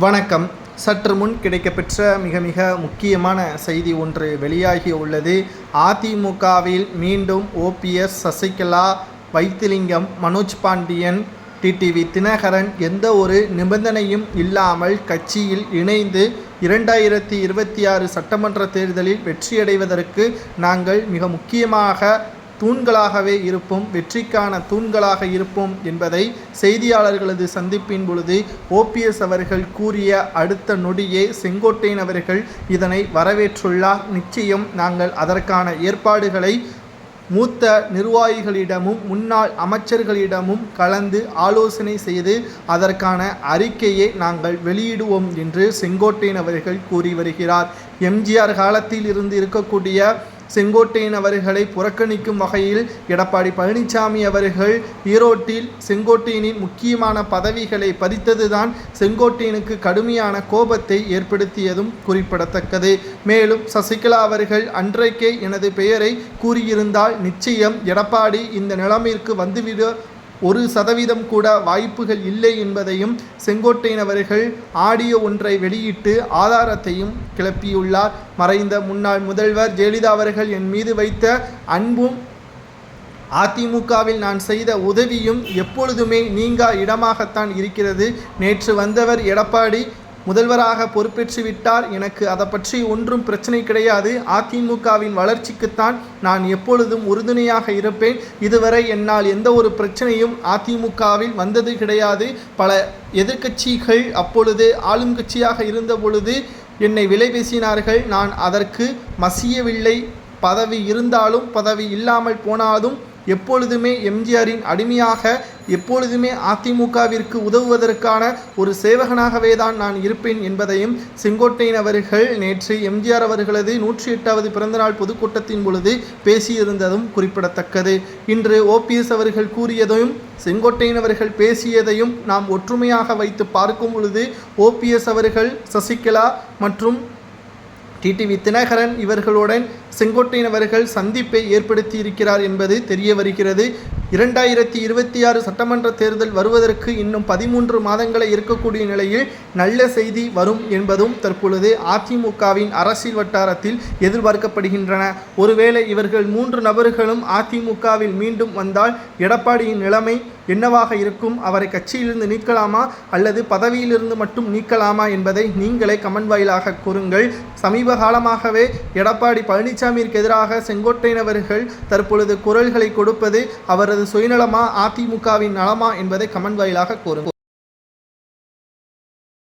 வணக்கம். சற்று முன் கிடைக்கப்பெற்ற மிக மிக முக்கியமான செய்தி ஒன்று வெளியாகி உள்ளது. அதிமுகவில் மீண்டும் ஓபிஎஸ் சசிகலா வைத்திலிங்கம் மனோஜ் பாண்டியன் டிடிவி தினகரன் எந்த ஒரு நிபந்தனையும் இல்லாமல் கட்சியில் இணைந்து இரண்டாயிரத்தி இருபத்தி ஆறு சட்டமன்ற தேர்தலில் வெற்றியடைவதற்கு நாங்கள் மிக முக்கியமாக தூண்களாகவே இருப்போம் வெற்றிக்கான தூண்களாக இருப்போம் என்பதை செய்தியாளர்களது சந்திப்பின் பொழுது ஓபிஎஸ் அவர்கள் கூறிய அடுத்த நொடியே செங்கோட்டையன் அவர்கள் இதனை வரவேற்றுள்ளார். நிச்சயம் நாங்கள் அதற்கான ஏற்பாடுகளை மூத்த நிர்வாகிகளிடமும் முன்னாள் அமைச்சர்களிடமும் கலந்து ஆலோசனை செய்து அதற்கான அறிக்கையை நாங்கள் வெளியிடுவோம் என்று செங்கோட்டையன் அவர்கள் கூறி வருகிறார். எம்ஜிஆர் காலத்தில் இருந்து இருக்கக்கூடிய செங்கோட்டையன் அவர்களை புறக்கணிக்கும் வகையில் எடப்பாடி பழனிசாமி அவர்கள் ஈரோட்டில் செங்கோட்டையனின் முக்கியமான பதவிகளை பறித்ததுதான் செங்கோட்டையனுக்கு கடுமையான கோபத்தை ஏற்படுத்தியதும் குறிப்பிடத்தக்கது. மேலும் சசிகலா அவர்கள் அன்றைக்கே எனது பெயரை கூறியிருந்தால் நிச்சயம் எடப்பாடி இந்த நிலைமைக்கு வந்துவிட ஒரு சதவீதம் கூட வாய்ப்புகள் இல்லை என்பதையும் செங்கோட்டையன் அவர்கள் ஆடியோ ஒன்றை வெளியிட்டு ஆதாரத்தையும் கிளப்பியுள்ளார். மறைந்த முன்னாள் முதல்வர் ஜெயலலிதா அவர்கள் என் மீது வைத்த அன்பும் அதிமுகவில் நான் செய்த உதவியும் எப்பொழுதுமே நீங்கா இடமாகத்தான் இருக்கிறது. நேற்று வந்தவர் எடப்பாடி முதல்வராக பொறுப்பேற்று விட்டார் எனக்கு அதை பற்றி ஒன்றும் பிரச்சனை கிடையாது. அதிமுகவின் வளர்ச்சிக்குத்தான் நான் எப்பொழுதும் உறுதுணையாக இருப்பேன். இதுவரை என்னால் எந்த ஒரு பிரச்சனையும் அதிமுகவில் வந்தது கிடையாது. பல எதிர்க்கட்சிகள் அப்பொழுது ஆளும் கட்சியாக இருந்த பொழுது என்னை விலை பேசினார்கள். நான் அதற்கு மசியவில்லை. பதவி இருந்தாலும் பதவி இல்லாமல் போனாலும் எப்பொழுதுமே எம்ஜிஆரின் அடிமையாக எப்பொழுதுமே அதிமுகவிற்கு உதவுவதற்கான ஒரு சேவகனாகவே தான் நான் இருப்பேன் என்பதையும் செங்கோட்டையன் அவர்கள் நேற்று எம்ஜிஆர் அவர்களது நூற்றி எட்டாவது பிறந்தநாள் பொதுக்கூட்டத்தின் பொழுது பேசியிருந்ததும் குறிப்பிடத்தக்கது. இன்று ஓபிஎஸ் அவர்கள் கூறியதையும் செங்கோட்டையன் அவர்கள் பேசியதையும் நாம் ஒற்றுமையாக வைத்து பார்க்கும் பொழுது ஓபிஎஸ் அவர்கள் சசிகலா மற்றும் டிடிவி தினகரன் இவர்களுடன் செங்கோட்டையன் அவர்கள் சந்திப்பை ஏற்படுத்தி இருக்கிறார் என்பது தெரிய வருகிறது இரண்டாயிரத்தி இருபத்தி ஆறு சட்டமன்ற தேர்தல் வருவதற்கு இன்னும் பதிமூன்று மாதங்களை இருக்கக்கூடிய நிலையில் நல்ல செய்தி வரும் என்பதும் தற்பொழுது அதிமுகவின் அரசியல் வட்டாரத்தில் எதிர்பார்க்கப்படுகின்றன. ஒருவேளை இவர்கள் மூன்று நபர்களும் அதிமுகவில் மீண்டும் வந்தால் எடப்பாடியின் நிலைமை என்னவாக இருக்கும்? அவரை கட்சியிலிருந்து நீக்கலாமா? அல்லது பதவியிலிருந்து மட்டும் நீக்கலாமா? என்பதை நீங்களே கமெண்ட் வாயிலாக கூறுங்கள். சமீப காலமாகவே எடப்பாடி பழனிசாமிற்கு எதிராக செங்கோட்டையினவர்கள் தற்பொழுது குரல்களை கொடுப்பது அவரது சுயநலமா அதிமுகவின் நலமா என்பதை கமெண்ட் வாயிலாக கூறுங்கள்.